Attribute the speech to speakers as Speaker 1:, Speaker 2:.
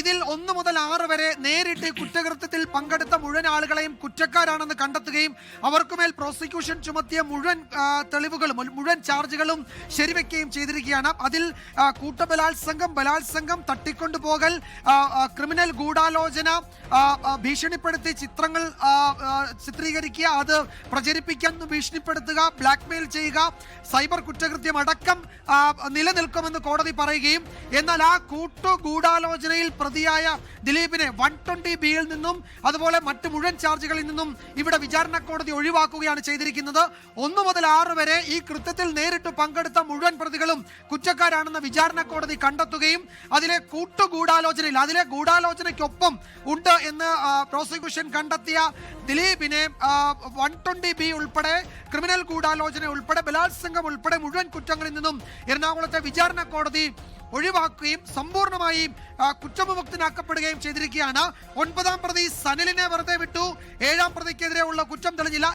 Speaker 1: ഇതിൽ ഒന്ന് മുതൽ ആറ് വരെ നേരിട്ട് കുറ്റകൃത്യത്തിൽ പങ്കെടുത്ത മുഴുവൻ ആളുകളെയും കുറ്റക്കാരാണെന്ന് കണ്ടെത്തുകയും അവർക്കുമേൽ പ്രോസിക്യൂഷൻ ചുമത്തിയ മുഴുവൻ തെളിവുകളും മുഴുവൻ ചാർജുകളും ശരിവെക്കുകയും ചെയ്തിരിക്കുകയാണ്. അതിൽ കൂട്ടബലാത്സംഗം ബലാത്സംഗം തട്ടിക്കൊണ്ടുപോകൽ ക്രിമിനൽ ഗൂഢാലോചന ഭീഷണിപ്പെടുത്തി ചിത്രങ്ങൾ ചിത്രീകരിക്കുക അത് പ്രചരിപ്പിക്കാൻ ഭീഷണിപ്പെടുത്തുക ബ്ലാക്ക്മെയിൽ ചെയ്യുക സൈബർ കുറ്റകൃത്യം അടക്കം നിലനിൽക്കുമെന്ന് കോടതി പറയുകയും എന്നാൽ ആ കൂട്ടു ഗൂഢാലോചനയിൽ പ്രതിയായ ദിലീപിനെ വൺ ട്വന്റി ബിയിൽ നിന്നും അതുപോലെ മറ്റു മുഴുവൻ ചാർജുകളിൽ നിന്നും ഇവിടെ വിചാരണ കോടതി ഒഴിവാക്കുകയാണ് ചെയ്തിരിക്കുന്നത്. ഒന്നു മുതൽ ആറ് വരെ ഈ കൃത്യത്തിൽ നേരിട്ട് പങ്കെടുത്ത മുഴുവൻ പ്രതികളും കുറ്റക്കാരാണെന്ന് വിചാരണ കോടതി കണ്ടെത്തുകയും അതിലെ കൂട്ടുകൂടാലോചനയിൽ അതിലെ ഗൂഢാലോചനയ്ക്കൊപ്പം ഉണ്ട് എന്ന് പ്രോസിക്യൂഷൻ കണ്ടെത്തിയ ദിലീപിനെ വൺ ട്വന്റി ബി ഉൾപ്പെടെ ക്രിമിനൽ ഗൂഢാലോചന ഉൾപ്പെടെ ബലാത്സംഗം ഉൾപ്പെടെ മുഴുവൻ കുറ്റങ്ങളിൽ നിന്നും എറണാകുളത്തെ വിചാരണ കോടതി ഒഴിവാക്കുകയും സമ്പൂർണമായും കുറ്റവിമുക്തനാക്കപ്പെടുകയും ചെയ്തിരിക്കുകയാണ്. ഒൻപതാം പ്രതി സനലിനെ വെറുതെ വിട്ടു. ഏഴാം പ്രതിക്കെതിരെ ഉള്ള കുറ്റം തെളിഞ്ഞില്ല.